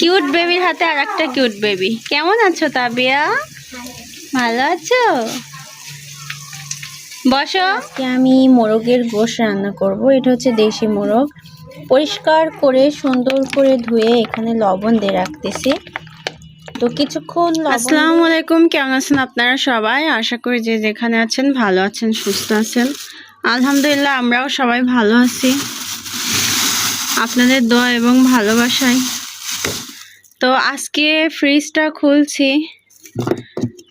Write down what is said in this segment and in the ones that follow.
Cute বেবির হাতে আর একটা কিউট বেবি। কেমন আছো তাবিয়া? ভালো আছো? বসো। আমি মোরগের গোশ রান্না করব। এটা হচ্ছে দেশি মোরগ। পরিষ্কার করে সুন্দর করে ধুয়ে এখানে লবণ দিয়ে রাখতেছি। তো কিছুক্ষণ আসসালামু আলাইকুম কেমন আছেন আপনারা সবাই? আশা করি যে যেখানে আছেন ভালো আছেন সুস্থ আছেন। আলহামদুলিল্লাহ আমরাও সবাই ভালো আছি। আপনাদের দোয়া এবং ভালোবাসায়। তো আজকে ফ্রিজটা খুলছি।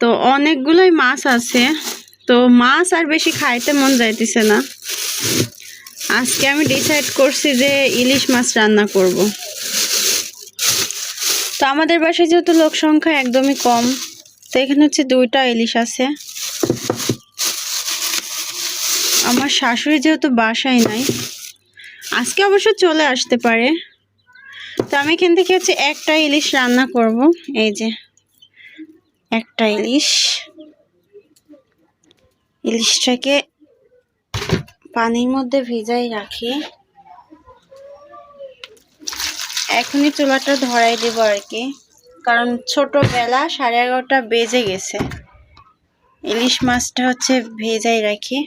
তো অনেকগুলোই মাছ আছে। তো মাছ আর বেশি খাইতে মন যাইতেছে না। আজকে আমি ডিসাইড করছি যে ইলিশ মাছ রান্না করব। তো আমাদের বাসায় যেহেতু লোক সংখ্যা একদমই কম, তো এখানে হচ্ছে দুইটা ইলিশ আছে। আমার শাশুড়ি যেহেতু বাসায় নাই, আজকে অবশ্য চলে আসতে পারে। তো আমি এখান থেকে হচ্ছে একটা ইলিশ রান্না করব। এই যে একটা ইলিশ। ইলিশটাকে পানির মধ্যে ভিজাই রাখি। এখনই চুলাটা ধরাই দেব আর কি। কারণ ছোটবেলা সাড়ে এগারোটা বেজে গেছে। ইলিশ মাছটা হচ্ছে ভেজাই রাখি।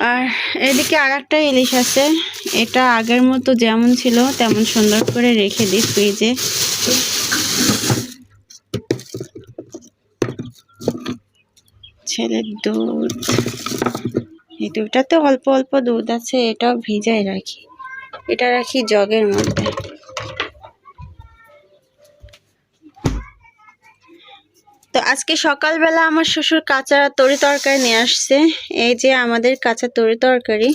আর এদিকে আর একটা ইলিশ আছে। এটা আগের মতো যেমন ছিল, তেমন সুন্দর করে রেখে দিই ফ্রিজে। ছেলের দুধ। এই দুধটাতে অল্প অল্প দুধ আছে, এটাও ভিজাই রাখি। এটা রাখি জগের মধ্যে। আজকে সকালবেলা আমার শ্বশুর কাঁচা তরি তরকারি নিয়ে আসছে। এই যে আমাদের কাঁচা তরি তরকারি।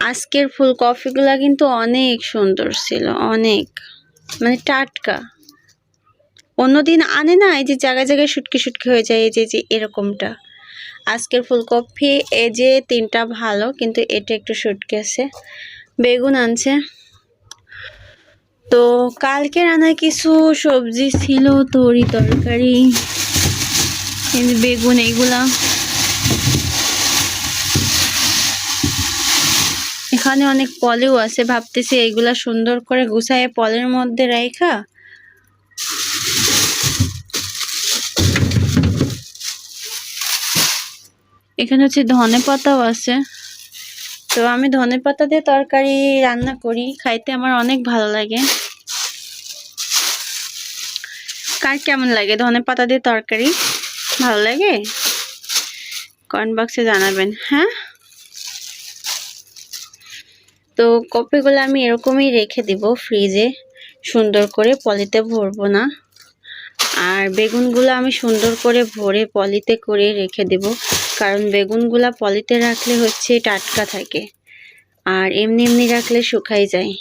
আজকের ফুলকপিগুলা কিন্তু অনেক সুন্দর ছিল, অনেক। মানে টাটকা। অন্যদিন আনে না, এই যে জায়গায় জায়গায় শুটকি শুটকি হয়ে যায়, এই যে যে এরকমটা। আজকের ফুলকপি এই যে তিনটা ভালো, কিন্তু এটা একটু শুটকি আছে। বেগুন আনছে। তো কালকে রান্না কিছু সবজি ছিল, তরি তরকারি বেগুন, এইগুলা। এখানে অনেক পলেও আছে, ভাবতেছি এইগুলা সুন্দর করে গুছায় পলের মধ্যে রাইখা। এখানে হচ্ছে ধনে পাতাও আছে। তো আমি ধনে পাতা দিয়ে তরকারি রান্না করি, খাইতে আমার অনেক ভালো লাগে। কার কেমন লাগে ধনে পাতা দিয়ে তরকারি? ভালো লাগে? কমেন্ট বক্সে জানাবেন হ্যাঁ? তো কপিগুলো আমি এরকমই রেখে দিব ফ্রিজে, সুন্দর করে পলিতে ভরবো না। আর বেগুনগুলো আমি সুন্দর করে ভরে পলিতে করে রেখে দেব। কারণ বেগুনগুলা পলিতে রাখলে হচ্ছে টাটকা থাকে। আর এমনি এমনি রাখলে শুকাই যায়।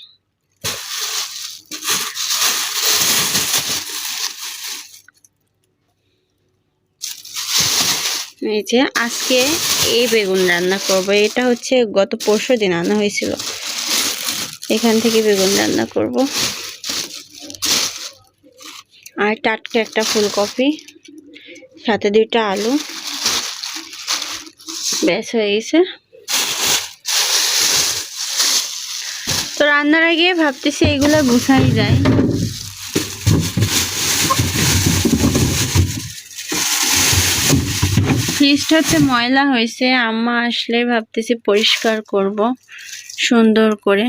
এই যে আজকে এই বেগুন রান্না করব। এটা হচ্ছে গত পরশু দিন আনা হয়েছিল। এখান থেকে বেগুন রান্না করব। আর টাটকা একটা ফুলকপি, সাথে দুইটা আলু। ব্যাস হয়ে গেছে। তো রান্নার আগে ভাবতেছি এগুলো গুছাই যায়। ফ্রিজটা হচ্ছে ময়লা হয়েছে, আম্মা আসলে ভাবতেছি পরিষ্কার করব, সুন্দর করে।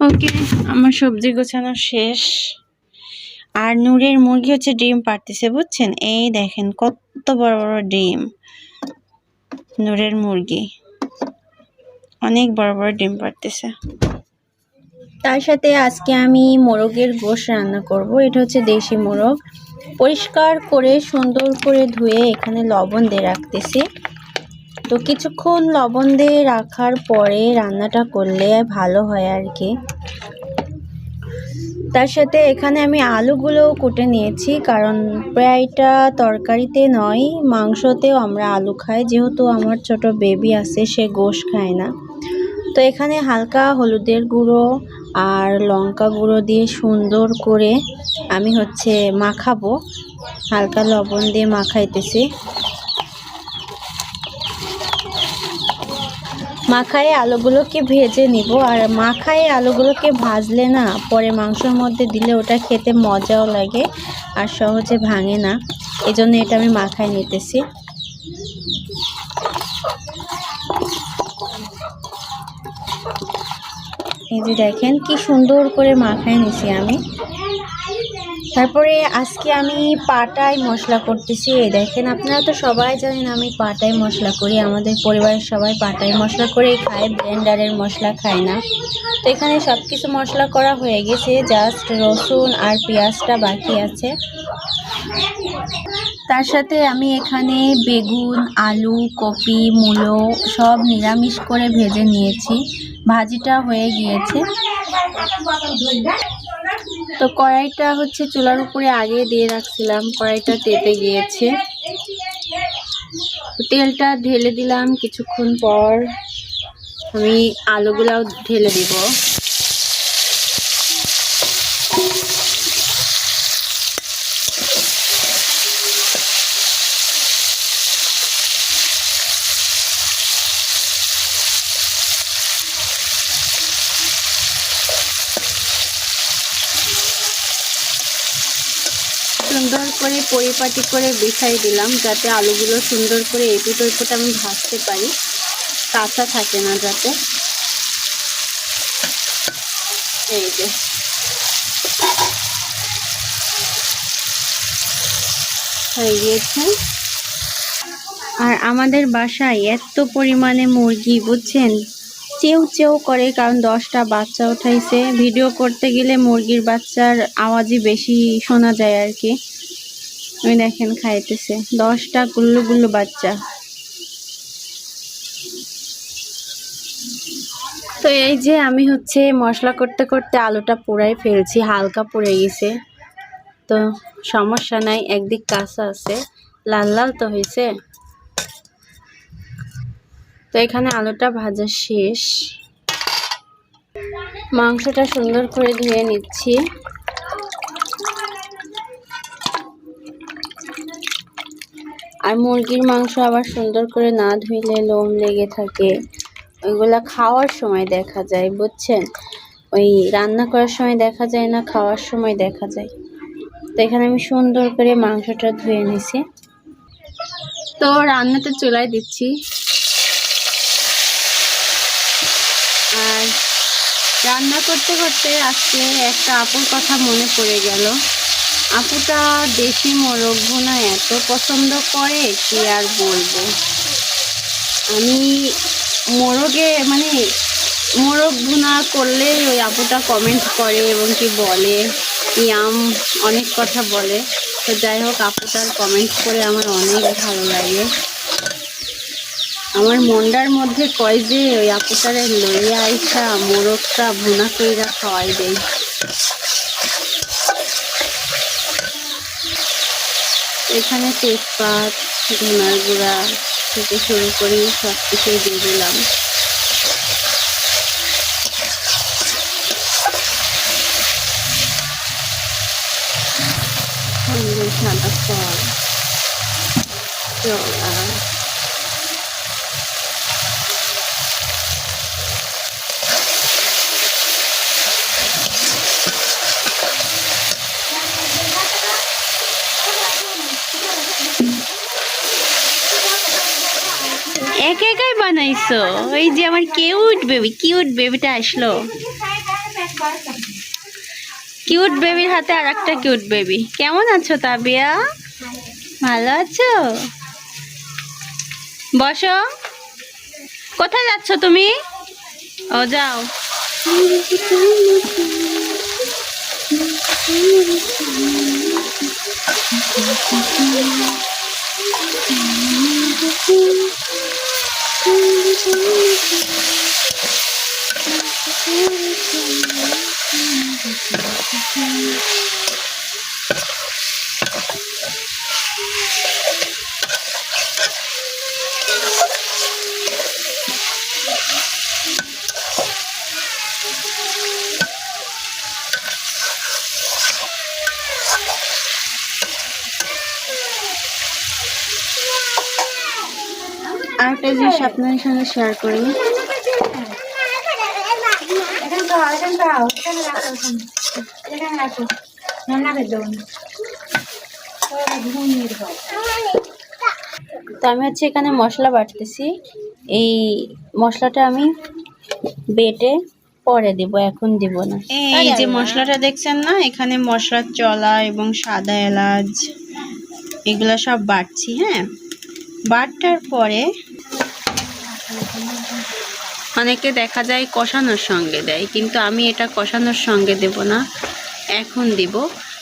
ওকে আমার সবজি গোছানো শেষ। আর নূরের মুরগি হচ্ছে ডিম পারতেছে বুঝছেন? এই দেখেন কত বড় বড় ডিম। নূরের মুরগি। অনেক বড় বড় ডিম পারতেছে তার সাথে আজকে আমি মোরগের গোশ রান্না করব। এটা হচ্ছে দেশি মোরগ। পরিষ্কার করে, সুন্দর করে ধুয়ে এখানে লবণ দিয়ে রাখতেছি। তো কিছুক্ষণ লবণ দিয়ে রাখার পরে রান্নাটা করলে ভালো হয় আর কি। তার সাথে এখানে আমি আলুগুলো কুটে নিয়েছি, কারণ প্রায়টা তরকারিতে নয়, মাংসতেও আমরা আলু খাই। যেহেতু আমার ছোট বেবি আছে, সে গোশ খায় না। তো এখানে হালকা হলুদের গুঁড়ো আর লঙ্কা গুঁড়ো দিয়ে সুন্দর করে আমি হচ্ছে মাখাবো। হালকা লবণ দিয়ে মাখাইতেছি। মাখায় আলুগুলোকে ভেজে নিব। আর মাখায় আলুগুলোকে ভাজলে না, পরে মাংসের মধ্যে দিলে ওটা খেতে মজাও লাগে আর সহজে ভাঙে না। এজন্য এটা আমি মাখায় নিতেছি। এই যে দেখেন কি সুন্দর করে মাখায় নিছি আমি। তারপরে আজকে আমি পাটাই মশলা করতেছি, এই দেখেন আপনারা তো সবাই জানেন আমি পাটাই মশলা করি, আমাদের পরিবারের সবাই পাটাই মশলা করে খায়, ব্লেন্ডারের মশলা খায় না। তো এখানে সব কিছু মশলা করা হয়ে গেছে, জাস্ট রসুন আর পেঁয়াজটা বাকি আছে। তার সাথে আমি এখানে বেগুন, আলু, কপি, মূলো সব নিরামিষ করে ভেজে নিয়েছি। ভাজিটা হয়ে গিয়েছে। তো কড়াইটা হচ্ছে চুলার উপরে আগে দিয়ে রাখছিলাম। কড়াইটা তেতে গিয়েছে। তেলটা ঢেলে দিলাম কিছুক্ষণ পর। আমি আলুগুলাও ঢেলে দিব। সুন্দর করে পরিপাটি করে বিছাই দিলাম যাতে আলুগুলো সুন্দর করে এপিট ওপিট আমি ভাজতে পারি। কাঁচা থাকে না যাতে। এই যে। হয়ে গিয়েছে। আর আমাদের বাসায় এত পরিমাণে মুরগি, বুঝছেন? চেউ চেউ করে, কারণ দশটা বাচ্চা উঠাইছে। ভিডিও করতে গেলে মুরগির বাচ্চার আওয়াজই বেশি শোনা যায় আর কি। ওই দেখেন খাইতেছে। দশটা গুল্লু গুল্লু বাচ্চা। তো এই যে আমি হচ্ছে মশলা করতে করতে আলুটা পুরাই ফেলছি, হালকা পুড়ে গেছে। তো সমস্যা নাই, একদিক কাঁচা আছে। লাল লাল তো হয়েছে তো এখানে আলুটা ভাজা শেষ। মাংসটা সুন্দর করে ধুয়ে নিচ্ছি। আর মুরগির মাংস আবার সুন্দর করে না ধুইলে লোম লেগে থাকে। ওইগুলা খাওয়ার সময় দেখা যায়, বুঝছেন? ওই রান্না করার সময় দেখা যায় না, খাওয়ার সময় দেখা যায়। তো এখানে আমি সুন্দর করে মাংসটা ধুয়ে নিছি। তো রান্নাটা চুলায় দিচ্ছি আর রান্না করতে করতে আজকে একটা আপুর কথা মনে পড়ে গেল। আপুটা দেশি মোরগ ভুনা এত পছন্দ করে, কি আর বলব? আমি মোরগে মানে মোরগ ভুনা করলে ওই আপুটা কমেন্ট করে এবং কি বলে ইয়াম অনেক কথা বলে। তো যাই হোক, আপুটার কমেন্ট করে আমার অনেক ভালো লাগে। আমার মনটার মধ্যে কয় যে ওই আপুটারে লইয়া আইসা, মোরগটা ভুনা কইরা খাওয়াই দেয় এখানে তেজপাত, ধনার গুঁড়া থেকে শুরু করে সব কিছুই দিয়ে দিলাম। সাদা ফল বানাইছো? এই যে আমার কিউট বেবি কিউট বেবিটা আসলো। কিউট বেবির হাতে আর একটা কিউট বেবি কেমন আছো তাবিয়া? ভালো আছো? বসো। কোথায় যাচ্ছ তুমি? ও, যাও। Thank you. Thank you. একটা জিনিস আপনাদের সঙ্গে শেয়ার করি। তো আমি হচ্ছে এখানে মশলা বাটতেছি। এই মশলাটা আমি বেটে পরে দিব, এখন দিব না। এই যে মশলাটা দেখছেন না, এখানে মশলার চলা এবং সাদা এলাচ, এগুলো সব বাটছি হ্যাঁ? বাটটার পরে অনেকে দেখা যায় কষানোর সঙ্গে দেয়, কিন্তু আমি এটা কষানোর সঙ্গে দেব না, এখন দিব।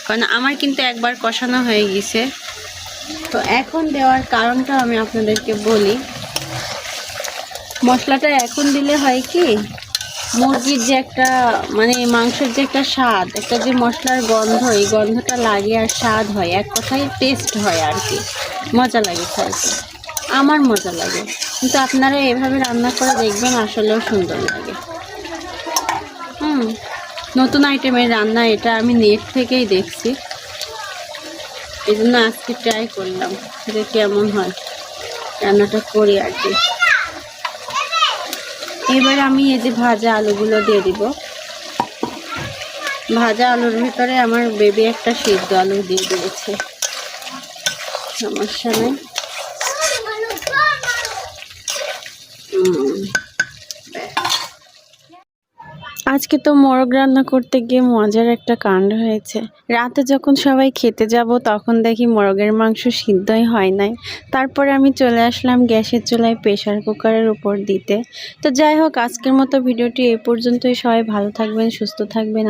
কারণ আমার কিন্তু একবার কষানো হয়ে গেছে। তো এখন দেওয়ার কারণটা আমি আপনাদেরকে বলি। মশলাটা এখন দিলে হয় কি, মুরগির যে একটা মানে মাংসের যে একটা স্বাদ, একটা যে মশলার গন্ধ, এই গন্ধটা লাগে আর স্বাদ হয়, এক কথায় টেস্ট হয় আর কি। মজা লাগে খাইতে। আমার মজা লাগে। কিন্তু আপনারা এভাবে রান্না করে দেখবেন আসলেও সুন্দর লাগে। হুম, নতুন আইটেমের রান্না এটা আমি নেট থেকেই দেখছি। এই জন্য আজকে ট্রাই করলাম যে কেমন হয় রান্নাটা করি আর কি। এবার আমি এই যে ভাজা আলুগুলো দিয়ে দিব। ভাজা আলুর ভিতরে আমার বেবি একটা সিদ্ধ আলু দিয়ে দিয়েছে। সমস্যা নেই। আজকে তো মোরগ রান্না করতে গিয়ে মজার একটা কাণ্ড হয়েছে। রাতে যখন সবাই খেতে যাব, তখন দেখি মোরগের মাংস সিদ্ধই হয় নাই। তারপরে আমি চলে আসলাম গ্যাসের চুলায় প্রেশার কুকারের উপর দিতে। তো যাই হোক, আজকের মতো ভিডিওটি এ পর্যন্তই। সবাই ভালো থাকবেন, সুস্থ থাকবেন।